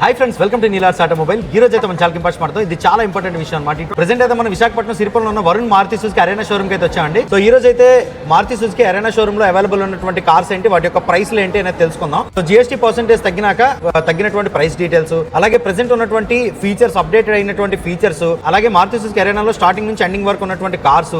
Hi friends welcome to నీలార్స్ automobile ఈ రోజు అయితే మన చాలా ఇంపార్టెంట్ మాట్లాడుతాం ఇది చాలా ఇంపార్టెంట్ విషయం అనమాట ప్రెసెంట్ అయితే మన విశాఖపట్నం సిరిపురంలో ఉన్న వరుణ్ మారుతి సుజుకి అరేనా షోరూమ్కి అయితే వచ్చామండి. సో ఈ రోజు అయితే మారుతి సుజుకి అరేనా షోరూమ్లో అవైలబుల్ ఉన్నటువంటి కార్స్ ఏంటి వాటి యొక్క ప్రైస్లు ఏంటి అనేది తెలుసుకుందాం. సో జిఎస్టీ పర్సెంటేజ్ తగ్గినాక తగ్గినటువంటి ప్రైస్ డీటెయిల్స్ అలాగే ప్రెసెంట్ ఉన్నటువంటి ఫీచర్స్ అప్డేటెడ్ అయినటువంటి ఫీచర్స్ అలాగే మారుతి సుజుకి అరేనాలో స్టార్టింగ్ నుంచి ఎండింగ్ వరకు ఉన్నటువంటి కార్స్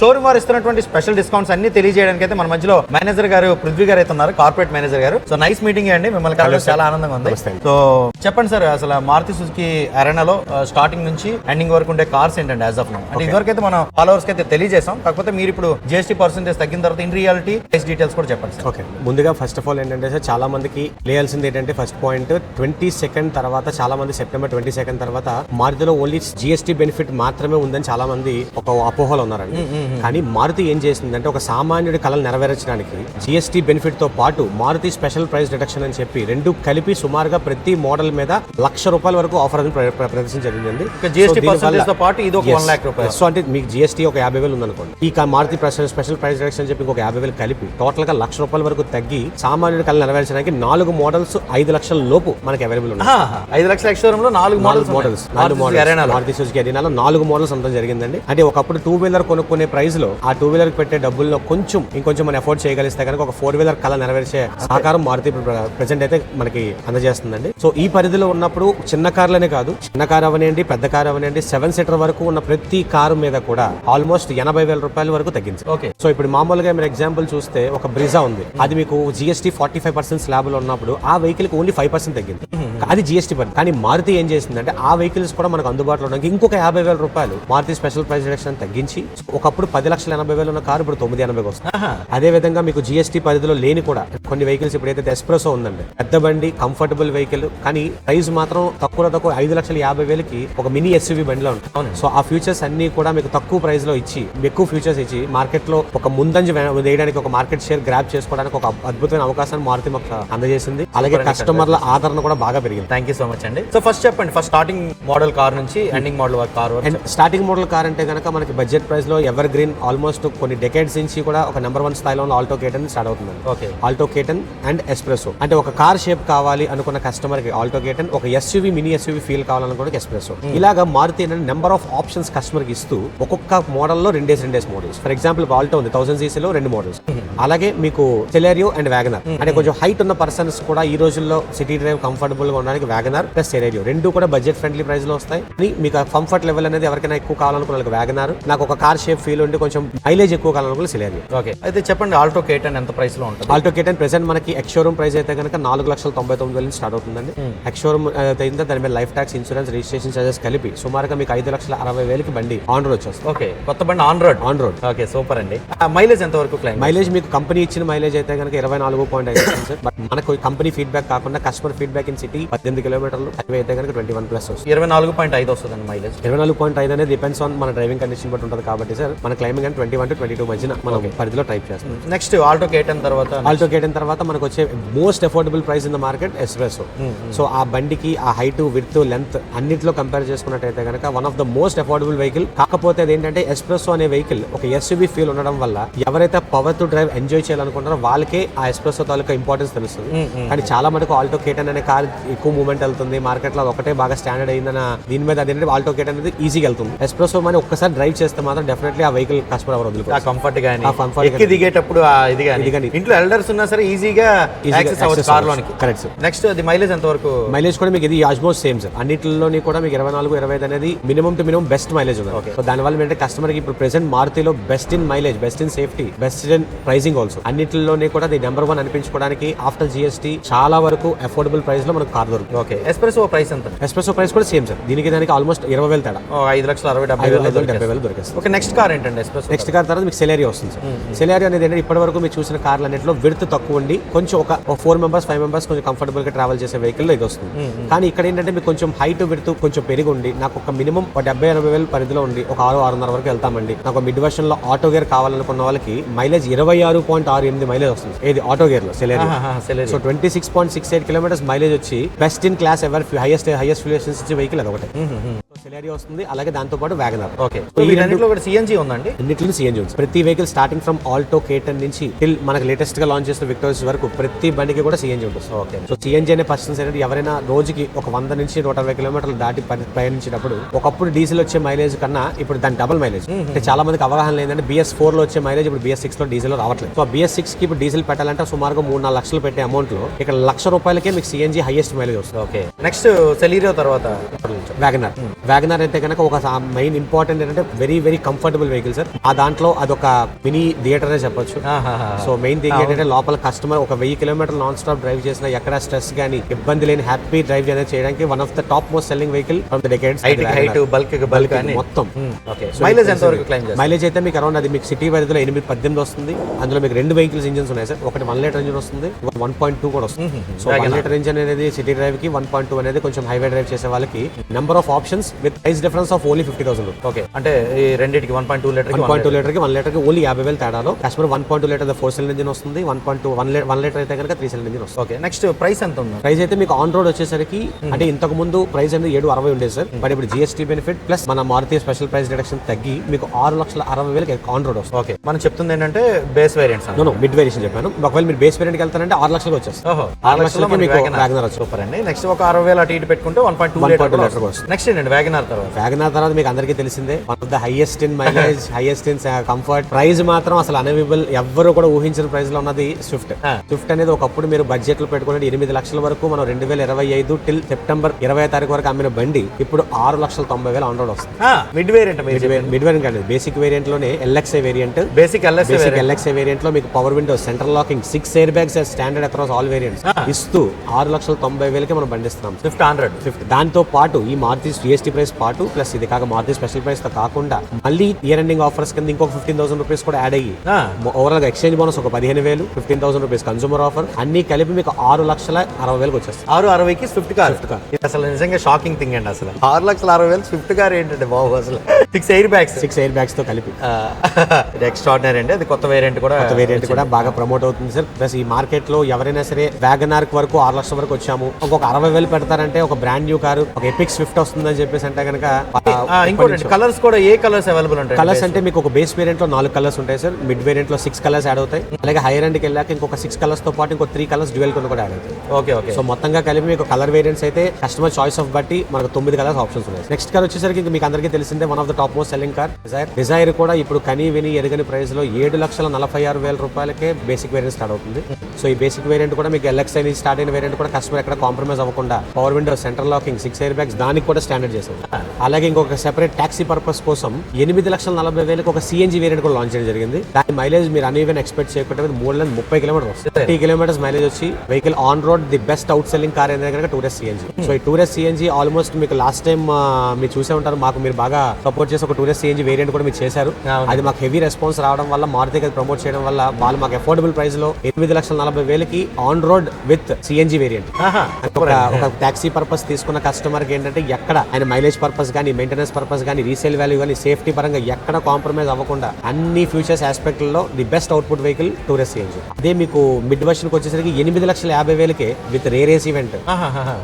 షోరూమ్ వారు ఇస్తున్నటువంటి స్పెషల్ డిస్కౌంట్స్ అన్ని తెలియజేయడానికి అయితే మన మధ్యలో మేనేజర్ గారు పృథ్వీ గారు అయితే ఉన్నారు corporate manager garu. So nice meeting అండి మిమ్మల్ని చాలా ఆనందంగా ఉంది. సో చెప్పండి సార్ అసలు మారుతి సుజుకి అరేనాలో స్టార్టింగ్ నుంచి ఎండింగ్ వరకు ఉండే కార్స్ ఏంటండి యాజ్ ఆఫ్ నో అంటే ఇదివరకు అయితే మనం ఫాలోవర్స్ అయితే తెలియజేసాం కాకపోతే మీరు ఇప్పుడు జిఎస్టీ పర్సెంటేజ్ తగ్గిన తర్వాత ఇన్ రియాలిటీ ప్రైస్ డీటెయిల్స్ కూడా చెప్పండి సార్. ఓకే ముందుగా ఫస్ట్ ఆఫ్ ఆల్ ఏంటంటే సార్ చాలా మందికి లేయాల్సింది ఏంటంటే ఫస్ట్ పాయింట్ ట్వంటీ సెకండ్ తర్వాత చాలా మంది సెప్టెంబర్ ట్వంటీ సెకండ్ తర్వాత మారుతిలో ఓన్లీ జిఎస్టీ బెనిఫిట్ మాత్రమే ఉందని చాలా మంది ఒక అపోహలు ఉన్నారండి. కానీ మారుతి ఏం చేసిందంటే ఒక సామాన్యుడి కళలు నెరవేర్చడానికి జిఎస్టీ బెనిఫిట్తో పాటు మారుతి స్పెషల్ ప్రైస్ డిడక్షన్ అని చెప్పి రెండు కలిపి సుమారుగా ప్రతి మోడల్ మీద లక్ష రూపాయల వరకు ఆఫర్ అని ప్ర- ప్ర- ప్రదర్శించడం జరిగింది. ఇక GST So, దీనివల్ల- percentage తో పాటు ఇది ఒక Yes. 1 lakh రూపాయలు. సో అంటే మీకు జిఎస్టీ ఒక యాభై వేలు ఉందనుకోండి. ఈ Maruti special special price reduction అని చెప్పి ఇంకొక యాభై వేలు కలిపి టోటల్గా లక్ష రూపాయల వరకు తగ్గి సామాన్యుడి కళ నెరవేర్చడానికి నాలుగు మోడల్స్ ఐదు లక్షల లోపు మనకి అవైలబుల్ ఉన్నాయి. ఐదు లక్షల నాలుగు మోడల్స్ మోడల్స్ నాలుగు మోడల్స్ మారుతి సుజుకి అరీనాలో నాలుగు మోడల్స్ అంతా జరిగిందండి. అంటే ఒకప్పుడు టూ వీలర్ కొనుక్కునే ప్రైస్లో ఆ టూ వీలర్ పెట్టే డబ్బుల్లో కొంచెం ఇంకొంచెం మనం ఎఫోర్డ్ చేయగలిస్తే కనుక ఒక ఫోర్ వీలర్ కళ నెరవేర్చే సహకారం మారుతి ప్రెసెంట్ అయితే మనకి అందజేస్తుందండి. సో ఈ పరిధిలో ఉన్నప్పుడు చిన్న కార్లనే కాదు చిన్న కార్ అవనండి పెద్ద కార్ అవనండి సెవెన్ సీటర్ వరకు ఉన్న ప్రతి కారు మీద కూడా ఆల్మోస్ట్ ఎనభై వేల రూపాయల వరకు తగ్గింది ఓకే సో ఇప్పుడు మామూలుగా మీరు ఎగ్జాంపుల్ చూస్తే ఒక బ్రిజా ఉంది. అది మీకు జిఎస్టీ ఫార్టీ ఫైవ్ పర్సెంట్ స్లాబ్లో ఉన్నప్పుడు ఆ వెహికల్కి ఓన్లీ ఫైవ్ పర్సెంట్ తగ్గింది. అది జిఎస్టీ పని కానీ మారుతి ఏం చేసిందంటే ఆ వెహికల్స్ కూడా మనకు అందుబాటులో ఉండడానికి ఇంకొక యాభై వేల రూపాయలు మారుతి స్పెషల్ ప్రైస్ రిడక్షన్ తగ్గించి ఒకప్పుడు పది లక్షల ఎనభై వేలు ఉన్న కారు ఇప్పుడు తొమ్మిది ఎనభైకి వస్తుంది. అదే విధంగా మీకు జిఎస్టీ పరిధిలో లేని కూడా కొన్ని వెహికల్స్ ఇప్పుడు ఏదైతే ఎస్ప్రెసో ఉందండి. పెద్ద బండి కంఫర్టబుల్ వెహికల్ కానీ ప్రైస్ మాత్రం తక్కువ తక్కువ ఐదు లక్షల యాభై వేలకి ఒక మినీ ఎస్యూవీ బండిలో ఉంటుంది. సో ఆ ఫ్యూచర్స్ అన్ని కూడా మీకు తక్కువ ప్రైస్లో ఇచ్చి ఎక్కువ ఫ్యూచర్స్ ఇచ్చి మార్కెట్లో ఒక ముందంజ వేయడానికి ఒక మార్కెట్ షేర్ గ్రాప్ చేసుకోవడానికి ఒక అద్భుతమైన అవకాశాన్ని మారుతి మాకు అందజేసింది. అలాగే కస్టమర్ల ఆదరణ కూడా బాగా పెరిగింది. థ్యాంక్ యూ సో మచ్ అండి. సో ఫస్ట్ చెప్పండి ఫస్ట్ స్టార్టింగ్ మోడల్ కార్ నుంచి ending model car and starting model car అంటే కనుక మనకి బడ్జెట్ ప్రైస్లో ఎవర్ గ్రీన్ ఆల్మోస్ట్ కొన్ని డెకేడ్స్ నుంచి కూడా ఒక నెంబర్ వన్ స్థాయిలో ఉన్న ఆల్టో కేటన్ స్టార్ట్ అవుతుంది okay Alto K ten and espresso అంటే ఒక కార్ షేప్ కావాలి అనుకున్న కస్టమర్ కి ఆల్టో కేటన్ ఒక ఎస్యూవి మినీ ఎస్యూవి ఫీల్ కావాలనుకున్న ఎస్ప్రెసో ఇలాగా మారుతి ఏంటంటే నెంబర్ ఆఫ్ ఆప్షన్స్ కస్టమర్కి ఇస్తూ ఒక్కొక్క మోడల్లో రెండేసి రెండేసి మోడల్స్ ఫర్ ఎగ్జాంపుల్ ఆల్టో ఉంది థౌసండ్ సీసీలో రెండు మోడల్స్ అలాగే మీకు సెలేరియో అండ్ వ్యాగనర్ అంటే కొంచెం హైట్ ఉన్న పర్సన్స్ కూడా ఈ రోజుల్లో సిటీ డ్రైవ్ కంఫర్టబుల్గా ఉండడానికి వ్యాగనార్ ప్లస్ సెలేరియో రెండు కూడా బడ్జెట్ ఫ్రెండ్లీ ప్రైస్లో వస్తాయి. మీకు కంఫర్ట్ లెవెల్ అనేది ఎవరికైనా ఎక్కువ కావాలనుకున్న వాళ్ళకి వ్యాగనార్ నాకు ఒక కార్ షేప్ ఫీల్ ఉండి కొంచెం మైలేజ్ ఎక్కువ కావాలనుకున్న సెలేరియో ఓకే. అయితే చెప్పండి ఆల్టో కేటన్ ఎంత ప్రైస్లో ఉంటుంది? ఆల్టో కేటన్ ప్రెసెంట్ మనకి ఎక్స్షోరూమ్ ప్రైస్ అయితే కనుక నాలుగు లక్షల తొంభై తొమ్మిది వేల నుంచి స్టార్ట్ అవుతుందండి. ఎక్స్షోరూమ్ అయితే దాని మీద life tax insurance registration charges కలిపి సుమారుగా మీకు ఐదు లక్షల అరవై వేలకి బండి ఆన్ రోడ్ వచ్చేస్తుంది ఓకే కొత్త బండి on road on road okay super అండి. మైలేజ్ ఎంత వరకు క్లైమ్ మైలేజ్ మీకు కంపెనీ ఇచ్చిన మైలేజ్ అయితే కనుక ఇరవై నాలుగు పాయింట్ ఐదు సార్ బట్ మనకు కంపెనీ ఫీడ్బ్యాక్ కాకుండా కస్టమర్ ఫీడ్బ్యాక్ ఇన్ సిటీ పద్దెనిమిది కిలోమీటర్లు హైవే అయితే కనుక ట్వంటీ వన్ ప్లస్ వస్తుంది. ఇరవై నాలుగు పాయింట్ ఐదు వస్తుందండి మైలేజ్ ఇరవై నాలుగు పాయింట్ ఐదు అనేది డిపెండ్స్ ఆన్ మన డ్రైవింగ్ కండిషన్ బట్టి ఉంటుంది కాబట్టి సార్ మన క్లైమింగ్ అంటే twenty one to twenty two మధ్యన మనం పరిధిలో టైప్ చేస్తాం. నెక్స్ట్ ఆల్టో కేటన్ తర్వాత ఆల్టో కేటన్ తర్వాత మనకు వచ్చే most affordable price in the market Espresso so ఆ బండికి ఆ హైట్ విత్ లెంత్ అన్నిట్లో కంపేర్ చేసుకున్నట్టయితే కనుక one of the most affordable vehicle కాకపోతే అదేంటంటే ఎస్ప్రెసో అనే వెహికల్ ఒక ఎస్యూవీ ఫీల్ ఉండడం వల్ల ఎవరైతే పవర్ టు డ్రైవ్ ఎంజాయ్ చేయాలనుకుంటారో వాళ్ళకే ఆ ఎస్ప్రెసో తాలూకా ఇంపార్టెన్స్ తెలుస్తుంది. కానీ చాలా మటుకు ఆల్టో కేటన్ అనే కార్ ఎక్కువ మూవ్మెంట్ వెళ్తుంది. మార్కెట్లో ఒకటే బాగా స్టాండర్డ్ అయిందన్న దీని మీద అదేంటంటే ఆల్టో కేటన్ అనేది ఈజీగా వెళ్తుంది. ఎస్ప్రెసో అని ఒక్కసారి డ్రైవ్ చేస్తే మాత్రం డెఫినెట్లీ ఆ వెహికల్ కస్టమర్ ఎవరు కంఫర్ట్ గానీ ఎక్కి దిగేటప్పుడు ఇది గానీ. ఇంట్లో ఎల్డర్స్ ఉన్నా సరే ఈజీగా యాక్సెస్ అవ్వచ్చు కార్ లోనికి కరెక్ట్ నెక్స్ట్ అది మైలేజ్ ఎంత వరకు మైలేజ్ కూడా మీకు ఇది ఆల్మోస్ట్ సేమ్ సార్ అన్నిటిలోని కూడా మీకు ఇరవై నాలుగు ఇరవై ఐదు అనేది minimum to minimum best mileage ఉంది సో దానివల్ల ఏంటంటే కస్టమర్కి ఇప్పుడు present మారుతిలో best in mileage best in safety best in pricing also అన్నిటిలోని కూడా అది నెంబర్ వన్ అనిపించుకోవడానికి ఆఫ్టర్ జిఎస్టీ చాలా వరకు అఫోర్డబుల్ ప్రైస్లో మనకు కార్ దొరుకుతుంది. ఓకే ఎస్ప్రెసో ప్రైస్ ఎంత? ఎస్ప్రెసో ప్రైస్ కూడా సేమ్ సార్ దీనికి దానికి ఆల్మోస్ట్ ఇరవై వేలు తేడా. ఓ, ఐదు లక్షల అరవై డెబ్బై వేలు వేలు డెబ్బై వేలు దొరికేస్తుంది. ఓకే నెక్స్ట్ కార్ ఏంటండి ఎస్ప్రెసో నెక్స్ట్ కార్ తర్వాత మీకు సెలేరియో వస్తుంది సార్ సెలేరియో అనేది ఏంటంటే ఇప్పటి వరకు మీరు చూసిన కార్లు అన్నింటిలో విడత్ తక్కువ ఉండి కొంచెం ఒక ఫోర్ మెంబర్స్ ఫైవ్ మెంబర్స్ కొంచెం కంఫర్టబుల్గా ట్రావెల్ చేసే వెహికల్ ఇది వస్తుంది కానీ ఇక్కడ ఏంటంటే మీకు కొంచెం హైట్ విడత్ కొంచెం పెరిగి ఉండి నాకు ఒక మినిమం ఒక డెబ్బై ఎనభై వేల పరిధిలో ఉండి ఒక ఆరు ఆరున్నర వరకు వెళ్తామండి. నాకు మిడ్ వర్షన్లో ఆటో గేర్ కావాలనుకున్న వాళ్ళకి మైలేజ్ ఇరవై ఆరు పాయింట్ ఆరు ఎనిమిది మైలేజ్ వస్తుంది. ఏది? ఆటో గేర్లో Celerio so twenty six point six eight kilometres mileage వచ్చి best in class ever highest highest ఫ్యూలేషన్స్ ఇచ్చే వెహికల్ అది ఒకటి. సెలేరియో వస్తుంది అలాగే దాంతో పాటు వ్యాగనర్ ఓకే ఈ కూడా సిఎన్జి ఉందండి? అన్నింటిలో సిఎన్జి ఉంది. ప్రతి vehicle starting from Alto K ten నుంచి టిల్ మనకి లేటెస్ట్గా లాంచ్ చేసిన విక్టోరియస్ వరకు ప్రతి బండికి కూడా సిఎన్జి ఉంటుంది. ఓకే సో సిఎన్జి అనే పర్సన్స్ ఏంటంటే ఎవరైనా రోజుకి ఒక వంద నుంచి నూట అరవై కిలోమీటర్లు దాటి ప్రయాణించినప్పుడు ఒకప్పుడు డీజిల్ వచ్చే మైలేజ్ కన్నా ఇప్పుడు దాని డబుల్ మైలేజ్ అంటే చాలా మందికి అవగాహన లేదంటే బిఎస్ ఫోర్లో వచ్చే మైలేజ్ ఇప్పుడు బిఎస్ సిక్స్లో డీజిల్ రావట్లేదు. సో బిఎస్ సిక్స్కి ఇప్పుడు డీజిల్ పెట్టాలంటే సుమారుగా మూడు నాలుగు లక్షలు పెట్టే అమౌంట్లో ఇక్కడ లక్ష రూపాయలకే మీకు సిఎన్జి హైయెస్ట్ మైలేజ్ వస్తుంది. ఓకే నెక్స్ట్ సెలీరియో తర్వాత. వ్యాగనర్ వ్యాగనర్ అయితే కనుక ఒక మెయిన్ ఇంపార్టెంట్ ఏంటంటే very very comfortable vehicle sir ఆ దాంట్లో అదొక మినీ థియేటర్ అనే చెప్పొచ్చు. సో మెయిన్ థింగ్ ఏంటంటే లోపల కస్టమర్ ఒక వెయ్యి కిలోమీటర్ నాన్ స్టాప్ డ్రైవ్ చేసిన ఎక్కడ స్ట్రెస్ కానీ ఇబ్బంది లేని హ్యాపీ డ్రైవ్ అనేది చేయడానికి one of the top most selling vehicle from the decades height bulk bulk మొత్తం. మైలేజ్ ఎంత వరకు క్లైమ్ మైలేజ్ అయితే మీకు అరౌండ్ అది మీకు సిటీ పరిధిలో ఎనిమిది పద్దెనిమిది వస్తుంది. అందులో మీకు రెండు వెహికల్స్ ఇంజిన్స్ ఉన్నాయి సార్ ఒకటి వన్ లీటర్ ఇంజిన్ వస్తుంది వన్ పాయింట్ టూ కూడా వస్తుంది. సో వన్ లీటర్ ఇంజిన్ అనేది సిటీ డ్రైవ్కి వన్ పాయింట్ టూ అనేది కొంచెం హైవే డ్రైవ్ చేసే వాళ్ళకి number of options with price difference of only fifty thousand okay. అంటే ఈ రెండింటికి one point two litre one point two litre. కి వన్ లీటర్కి ఓన్లీ యాభై వేలు తేడాలో customer one point two litre four cylinder engine వస్తుంది one point two one one litre అయితే కనుక త్రీ సిలిండర్ ఇంజిన్ వస్తుంది. ఓకే. నెక్స్ట్ ప్రైస్ ఎంత ఉంది? ప్రైస్ అయితే మీకు ఆన్ రోడ్ వచ్చేసరికి అంటే ఇంతకు ముందు ప్రైస్ అనేది ఏడు అరవై ఉండేది సార్. బట్ ఇప్పుడు జిఎస్టీ బెనిఫిట్ ప్లస్ మన మారుతి స్పెషల్ ప్రైస్ రిడక్షన్ తగ్గి మీకు ఆరు లక్షల అరవై వేలకి ఆన్ రోడ్ వస్తుంది. ఓకే. మనం చెప్తుంది ఏంటంటే base variants no mid variation చెప్పాను. ఒకవేళ మీరు బేస్ వేరియంట్కి వెళ్తారంటే ఆరు లక్షలకు వచ్చేస్తుంది. ఓహో. ఆరు లక్షలకి మీకు వ్యాగనర్ వచ్చి సూపర్ అండి. నెక్స్ట్ ఒక అరవై వేలు అటు ఇటు పెట్టుకుంటే one point two 1.2 litre. Next ఏంటండి? వ్యాగనార్ తర్వాత. వ్యాగనార్ తర్వాత మీకు అందరికీ తెలిసిందే. One of the highest in mileage highest in comfort price మాత్రం అసలు అనవిబుల్ ఎవ్వరు కూడా ఊహించిన ప్రైస్లో ఉన్నది స్విఫ్ట్. స్విఫ్ట్ అనేది ఒకప్పుడు మీరు బడ్జెట్లో పెట్టుకునే ఎనిమిది లక్షల వరకు మనం రెండు వేల ఇరవై ఐదు టిల్ సెప్టెంబర్ ఇరవై తారీఖు వరకు అమ్మిన బండి ఇప్పుడు ఆరు లక్షల తొంభై వేలు ఆన్ రోడ్ వస్తుంది. మిడ్ వేరియంట్ మిడ్ వేరియంట్ కాదు basic వేరియంట్లోనే LXI variant basic basic LXI వేరియంట్లో మీకు power window central locking six air bags standard across all variants ఇస్తూ ఆరు లక్షల తొంభై వేలకి మనం బండిస్తున్నాం ఫిఫ్ట్ హండ్రెడ్ ఫిఫ్త్ దాంతో పాటు ఈ మారుతి జిఎస్టీ ప్రైస్ పాటు ప్లస్ ఇది కాక మారుతి స్పెషల్ ప్రైస్తో కాకుండా మళ్ళీ ఇయర్ ఎండింగ్ ఆఫర్స్ కింద ఇంకొక ఫిఫ్టీన్ థౌసండ్ రూపీస్ కూడా యాడ్ అయ్యి ఓవరాల్గా ఎక్స్చేంజ్ బోనస్ ఒక పదిహేను వేలు fifteen thousand rupees consumer offer అన్ని కలిపి మీకు ఆరు లక్షల అరవై వేలకు వచ్చేస్తుంది ఆరు అరవైకి స్విఫ్ట్ కార్. అసలు నిజంగా షాకింగ్ థింగ్ అండి అసలు. ఆరు లక్షల అరవై వేలు స్విఫ్ట్ కార్ ఏంటంటే బాబు అసలు? Six air bags six air బ్యాగ్స్తో కలిపి. ఎక్స్ట్రాడినరీ అండి. అది కొత్త వేరియంట్ కూడా కొత్త వేరియంట్ కూడా బాగా ప్రమోట్ అవుతుంది సార్. ప్లస్ ఈ మార్కెట్లో ఎవరైనా సరే వ్యాగనార్ వరకు ఆరు లక్షల వరకు వచ్చాము. ఇంకొక అరవై వేలు పెడతారంటే ఒక బ్రాండ్ న్యూ కారు ఒక ఎపిక్ స్విఫ్ట్ వస్తుందని చెప్పేసి అంటే కనుక ఇంకోటి కలర్స్ కూడా ఏ కలర్స్ అవైలబుల్ ఉంటాయి కలర్స్ అంటే మీకు ఒక బేస్ వేరియంట్లో నాలుగు కలర్స్ ఉంటాయి సార్. మిడ్ వేరియంట్లో సిక్స్ కలర్స్ యాడ్ అవుతాయి. అలాగే హైయర్ ఎండ్కి వెళ్ళాక ఇంకొక సిక్స్ కలర్స్తో పాటు ఇంకో త్రీ కలర్స్ డ్యూయల్ కొన్ని కూడా యాడ్ అవుతాయి. ఓకే ఓకే సో మొత్తంగా కలిపి మీకు కలర్ వేరియంట్స్ అయితే కస్టమర్ చాయిస్ ఆఫ్ బట్టి మనకు తొమ్మిది కలర్స్ ఆప్షన్స్ ఉన్నాయి. నెక్స్ట్ కార్ వచ్చేసరికి మీకు అందరికీ తెలిసిందే one of the top most selling car Dzire Dzire కూడా ఇప్పుడు కనీ విని ఎరగని ప్రైస్లో ఏడు లక్షల నలభై ఆరు వేల రూపాయలకే బేసిక్ వేరియంట్ స్టార్ట్ అవుతుంది. సో ఈ బేసిక్ వేరియంట్ కూడా మీకు ఎల్ఎక్స్ స్టార్ట్ అయిన వేరియంట్ కూడా కస్టమర్ ఎక్కడ కాంప్రమైజ్ అవ్వకుండా power window central locking six air bags దానికి కూడా స్టాండర్డ్ చేసాం అలాగే ఇంకొక సెపరేట్ టాక్సీ పర్పస్ కోసం ఎనిమిది లక్షల నలభై వేలకు ఒక సిఎన్జీ వేరియంట్ కూడా లాంచ్ చేయడం జరిగింది. దాని మైలేజ్ మీరు అన్ఈవెన్ ఎక్స్పెక్ట్ చేయకుండా మూడు వందల ముప్పై కిలోమీటర్ వస్తుంది. థర్టీ కిలోమీటర్స్ మైలేజ్ వచ్చి vehicle on road the best out selling car అనేది కనుక టూరెస్ట్ సిఎన్జీ సో ఈ టూరెస్ట్ సిఎన్జీ ఆల్మోస్ట్ మీకు లాస్ట్ టైం మీరు చూసే ఉంటారు. మాకు మీరు బాగా సపోర్ట్ చేసి ఒక టూరెస్ట్ సిఎన్జీ వేరియంట్ కూడా మీరు చేశారు. అది మాకు హెవీ రెస్పాన్స్ రావడం వల్ల మారుతి గారు ప్రమోట్ చేయడం వల్ల వాళ్ళు మాకు అఫోర్డబుల్ ప్రైస్లో ఎనిమిది లక్షల నలభై వేలకి on road with CNG variant ఒక టాక్సీ పర్పస్ తీసుకున్న కస్టమర్కి ఏంటంటే ఎక్కడ ఆయన మైలేజ్ పర్పస్ కానీ మెయింటెనెన్స్ పర్పస్ కానీ రీసేల్ వాల్యూ కానీ సేఫ్టీ పరంగా ఎక్కడ కాంప్రమైజ్ అవ్వకుండా అన్ని features ఆస్పెక్ట్లో the best output vehicle Tour S CNG అదే మీకు మిడ్ వర్షన్కి వచ్చేసరికి ఎనిమిది లక్షల యాభై వేలకే విత్ రేరేస్ ఈవెంట్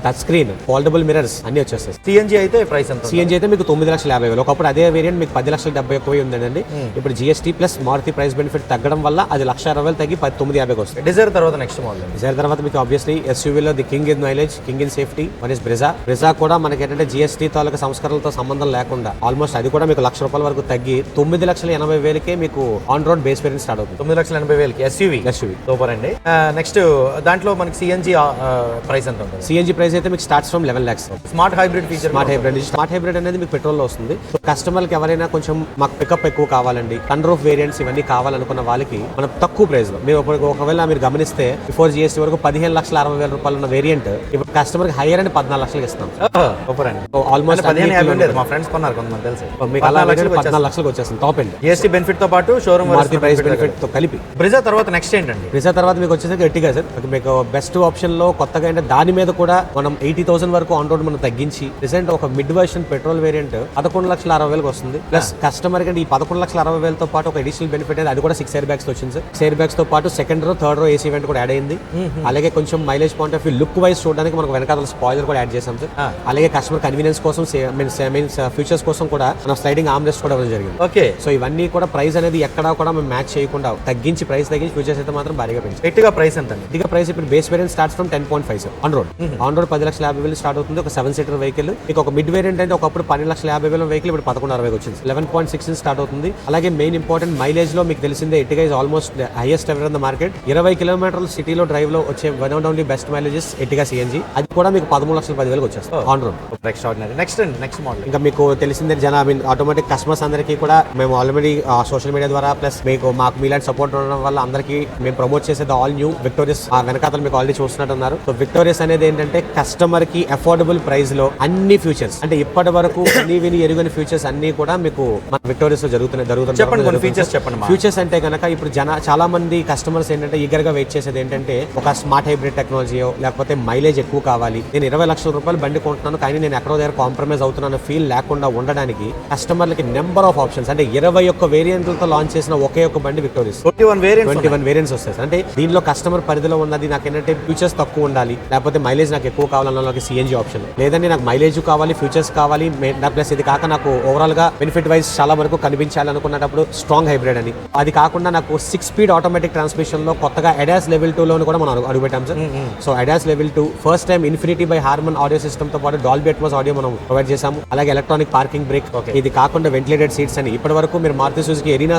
టచ్ స్క్రీన్ ఫోల్డబుల్ మిరర్స్ అన్ని వచ్చేస్తాయి. సిఎన్జి అయితే ప్రైస్ ఎంత సిఎన్జీ అయితే మీకు తొమ్మిది లక్షల యాభై వేలు. ఒకప్పుడు అదే వేరియంట్ మీకు పది లక్షల డెబ్బై ఒక్క వెయ్యి ఉందండి ఇప్పుడు GST plus Maruti price benefit తగ్గడం వల్ల అది లక్ష అరవై వేలు తగ్గి పది తొమ్మిది యాభైకి వస్తుంది డిజైర్ తర్వాత నెక్స్ట్ మోడల్ డిజైర్ తర్వాత మీకు obviously ఎస్యూవీలో the king in mileage king in safety one is Brezza Brezza కూడా మనకి ఏంటంటే జిఎస్టీ తాలూకా సంస్కరణలతో సంబంధం లేకుండా ఆల్మోస్ట్ అది కూడా మీకు లక్ష రూపాయల వరకు తగ్గి తొమ్మిది లక్షల ఎనభై వేలకే మీకు on road base variant start అవుతుంది. తొమ్మిది లక్షల ఎనభై వేలకి ఎస్యూవి ఎస్యూవీ సూపర్ అండి. నెక్స్ట్ దాంట్లో మనకి సిఎన్జి ప్రైస్ ఎంత ఉంటుంది? సిఎన్జీ ప్రైస్ అయితే మీకు starts from eleven lakhs smart hybrid feature smart hybrid smart hybrid అనేది మీకు పెట్రోల్లో వస్తుంది కస్టమర్కి ఎవరైనా కొంచెం మాకు పికప్ ఎక్కువ కావాలండి సన్ రూఫ్ వేరియంట్స్ ఇవన్నీ కావాలనుకున్న వాళ్ళకి మనం తక్కువ ప్రైస్లో. మీరు ఒక- ఒకవేళ మీరు గమనిస్తే బిఫోర్ జిఎస్టీ వరకు పదిహేను లక్షల అరవై వేల రూపాయలు ఉన్న వేరియంట్ ఇప్పుడు కస్టమర్కి హైయర్ అని పద్నాలుగు లక్షలకి ఇస్తాం సూపర్ అండి ఆల్మోస్ట్ పదిహేను యాభై ఉండేది. మా ఫ్రెండ్స్ కొన్నారు కొంతమంది తెలుసు. మీకు అలా వేరియంట్ పద్నాలుగు లక్షలకు వచ్చేస్తుంది. టాప్ ఎండ్ జిఎస్టీ బెనిఫిట్తో పాటు షోరూమ్ మారుతి ప్రైస్ బెనిఫిట్తో కలిపి. బ్రిజా తర్వాత నెక్స్ట్ ఏంటండి? రిజా తర్వాత మీకు వచ్చేసరికి ఎట్టిగా సార్. మీకు బెస్ట్ ఆప్షన్లో కొత్తగా అంటే దాని మీద కూడా మనం ఎయిటీ థౌసండ్ వరకు ఆన్ రోడ్ మనం తగ్గించి రీసెంట్ ఒక మిడ్ వర్షన్ పెట్రోల్ వేరియంట్ పదకొండు లక్షల అరవై వేలకు వస్తుంది. ప్లస్ కస్టమర్ కంటే ఈ పదకొండు లక్షల అరవై వేలతో పాటు ఒక అడిషనల్ బెనిఫిట్ అది కూడా సిక్స్ ఎయిర్ బ్యాగ్స్ వచ్చింది సార్. ఎయిర్ బ్యాగ్స్తో పాటు సెకండ్ రో థర్డ్ రో ఏసీ ఈవెంట్ కూడా యాడ్ అయింది. అలాగే కొంచెం mileage point of view look wise చూడడానికి మనకు వెనకాల స్పాయిలర్ కూడా యాడ్ చేసాం సార్. అలాగే కస్టమర్ కన్వీనియన్స్ కోసం మీన్స్ మీన్స్ ఫ్యూచర్స్ కోసం కూడా మన స్లైడింగ్ ఆర్మ్ రెస్ట్ కూడా జరిగింది. ఓకే. సో ఇవన్నీ కూడా ప్రైస్ అనేది ఎక్కడా కూడా మేము మ్యాచ్ చేయకుండా తగ్గించి ప్రైస్ తగ్గించి ఫ్యూచర్స్ అయితే మాత్రం భారీగా పెంచాం. ఎట్టిగా ప్రైస్ ఎంత ఇదిగా ప్రైస్ ఇప్పుడు base variant starts from ten point five on road on road పది లక్షల యాభై వేలు స్టార్ట్ అవుతుంది. ఒక సెవెన్ సీటర్ వెహికల్ ఇక ఒక మిడ్ వేరియంట్ అయితే ఒకప్పుడు పన్నెండు లక్షల యాభై వేల వెహికల్ ఇప్పుడు పదకొండు అరవై వచ్చింది. లెవెన్ పాయింట్ సిక్స్ స్టార్ట్ అవుతుంది. అలాగే మెయిన్ ఇంపార్టెంట్ మైలేజ్లో మీకు తెలిసిందే Ertiga is almost highest ever in the market ఇరవై కిలోమీటర్లు సిటీలో డ్రైవ్లో వచ్చే one and only best mileages Ertiga CNG అది కూడా మీకు పదమూడు లక్షల పదివేలకు వచ్చేస్తుంది. ఆన్ రోడ్ ఎక్స్ట్రాడినరీ నెక్స్ట్ అండి నెక్స్ట్ మోడల్ ఇంకా మీకు తెలిసిందే జన ఐ మీన్ ఆటోమేటిక్ కస్టమర్స్ అందరికీ కూడా మేము ఆల్రెడీ సోషల్ మీడియా ద్వారా ప్లస్ మీకు మాకు మీలాంటి సపోర్ట్ ఉండడం వల్ల అందరికీ మేము ప్రమోట్ చేసేది ఆల్ న్యూ విక్టోరియస్ ఆ వెనకాతలు మీకు ఆల్రెడీ చూస్తున్నట్టున్నారు సో విక్టోరియస్ అనేది ఏంటంటే కస్టమర్కి అఫోర్డబుల్ ప్రైస్లో అన్ని ఫ్యూచర్స్ అంటే ఇప్పటి వరకు అన్ని విని ఎరుగని ఫ్యూచర్స్ అన్ని కూడా మీకు మన విక్టోరియస్లో జరుగుతున్నాయి జరుగుతున్నాయి చెప్పండి ఫీచర్స్ చెప్పండి ఫ్యూచర్స్ అంటే కనుక ఇప్పుడు జన చాలా మంది కస్టమర్స్ ఏంటంటే ఈగర్గా వెయిట్ చేసేది ఏంటంటే ఒక స్మార్ట్ హైబ్రిడ్ టెక్నాలజీయో లేకపోతే మైలేజ్ ఎక్కువ కావాలి. నేను ఇరవై లక్షల రూపాయలు బండి కొంటున్నాను కానీ నేను ఎక్కడో దగ్గర కాంప్రమైజ్ అవుతున్నాను ఫీల్ లేకుండా ఉండడానికి కస్టమర్లకి నెంబర్ ఆఫ్ ఆప్షన్స్ అంటే ఇరవై ఒక్క వేరియంట్లతో లాంచ్ చేసిన ఒకే ఒక బండి Victoris twenty one variant twenty one variants వస్తాయి. అంటే దీనిలో కస్టమర్ పరిధిలో ఉన్నది నాకు ఏంటంటే ఫ్యూచర్స్ తక్కువ ఉండాలి లేకపోతే మైలేజ్ నాకు ఎక్కువ కావాలన్న వాళ్ళకి సిఎన్జీ ఆప్షన్ లేదంటే నాకు మైలేజ్ కావాలి ఫ్యూచర్స్ కావాలి ప్లస్ ఇది కాక నాకు ఓవరాల్గా బెనిఫిట్ వైజ్ చాలా వరకు కనిపించాలి అనుకున్నప్పుడు స్ట్రాంగ్ హైబ్రిడ్ అని. అది కాకుండా నాకు సిక్స్ స్పీడ్ ఆటోమేటిక్ ట్రాన్స్మిషన్లో కొత్తగా అడాస్ లెవెల్ టూ లోని కూడా మనం అడుగు- అడుగుపెట్టాం sir. So ADAS level two first time Infinity by Harman audio సిస్టమ్తో పాటు డాల్బీ అట్మోస్ ఆడియో మనం ప్రొవైడ్ చేసాము అలాగే ఎలక్ట్రానిక్ పార్కింగ్ బ్రేక్ ఇది కాకుండా వెంటిలేటెడ్ సీట్స్ అని. ఇప్పటి వరకు మీరు మారుతి సుజుకి ఎరీనా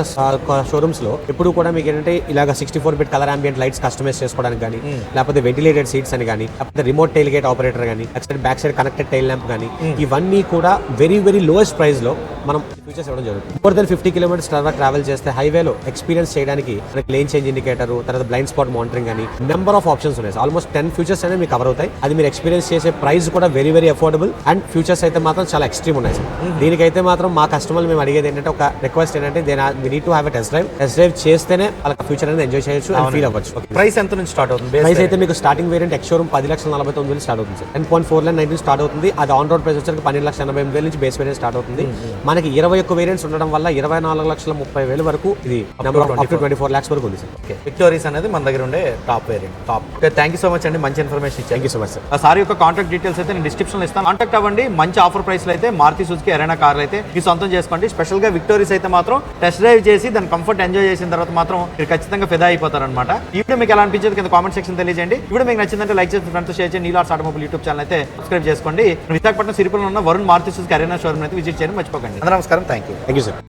షోరూమ్స్లో ఇప్పుడు కూడా మీకు ఏంటంటే ఇలాగ sixty four bit colour ambient lights customise చేసుకోవడానికి కానీ లేకపోతే వెంటిలేటెడ్ సీట్స్ అని కానీ లేకపోతే రిమోట్ టైల్ గేట్ ఆపరేటర్ కానీ side back side connected tail lamp కానీ ఇవన్నీ కూడా వెరీ వెరీ లోయెస్ట్ ప్రైస్లో మనం ఫీచర్స్ ఇవ్వడం జరుగుతుంది. మోర్ దెన్ ఫిఫ్టీ కిలోమీటర్స్ తర్వాత ట్రావెల్ చేస్తే హైవేలో ఎక్స్పీరియన్స్ చేయడానికి మనకి లేన్ చేంజ్ ఇండికేటర్ తర్వాత బ్లైండ్ స్పాట్ మానిటరింగ్ అని నెంబర్ ఆఫ్ ఆప్షన్స్ ఉన్నాయి. ఆల్మోస్ట్ టెన్ ఫ్యూచర్స్ అనేవి మీకు కవర్ అవుతాయి. అది మీరు ఎక్స్పీరియన్స్ చేసే ప్రైస్ కూడా very very affordable and features అయితే మాత్రం చాలా ఎక్స్ట్రీమ్ ఉన్నాయి సార్. దీనికైతే మాత్రం మా కస్టమర్లు మేము అడిగేది ఏంటంటే ఒక రిక్వెస్ట్ ఏంటంటే దేని need to have a test drive test drive చేస్తేనే వాళ్ళకి ఫ్యూచర్ అనేది ఎంజాయ్ చేయొచ్చు అండ్ ఫీల్ అవ్వచ్చు. ప్రైస్ ఎంత నుంచి స్టార్ట్ అవుతుంది? ప్రైస్ అయితే మీకు స్టార్టింగ్ వేరియంట్ ఎక్స్షోరూమ్ పది లక్షల నలభై తొమ్మిది వేలు స్టార్ట్ అవుతుంది సార్. టెన్ పాయింట్ ఫోర్ లైన్ నైన్టీన్ స్టార్ట్ అవుతుంది. అది ఆన్ రోడ్ ప్రైస్ వచ్చరికి పన్నెండు లక్షల ఎనభై ఎనిమిది వేల నుంచి బేస్ వేరియంట్ స్టార్ట్ అవుతుంది. మనకి ఇరవై ఒక్క వేరియంట్స్ ఉండడం వల్ల ఇరవై నాలుగు లక్షల ముప్పై వేలు వరకు ఇది number of to twenty four lakhs వరకు ఉంది సార్. ఓకే విక్టోరీస్ అనేది మన దగ్గర ఉండే top variant top thank you so much అండి. మంచి information thank you so much sir ఆ సార్ యొక్క కాంటాక్ట్ డీటెయిల్స్ అయితే నేను డిస్క్రిప్షన్లో ఇస్తాను. కాంటాక్ట్ అవ్వండి. మంచి ఆఫర్ ప్రైస్ అయితే మారుతి సుజుకి ఎరైనా కార్లు అయితే మీ సొంతం చేసుకోండి. స్పెషల్గా విక్టోరీస్ అయితే మాత్రం టెస్ట్ డ్రైవ్ చేసి దాని కంఫర్ట్ ఎంజాయ్ చేసిన తర్వాత మాత్రం మీరు ఖచ్చితంగా ఫిదా అయిపోతారు అనమాట ఈ వీడియో మీకు ఎలా అనిపించేది కింద కామెంట్ సెక్షన్ తెలియజేయండి. వీడియో మీకు నచ్చిందంటే లైక్ చేసి ఫ్రెండ్స్ షేర్ చేయండి. నీలార్స్ ఆటోమొబైల్ యూట్యూబ్ ఛానల్ అయితే సబ్స్క్రైబ్ చేసుకోండి. విశాఖపట్నం సిరిపురంలో ఉన్న Varun Maruti Suzuki Arena showroom అయితే విజిట్ చేయండి మర్చిపోకండి. నమస్కారం. Thank you thank you sir.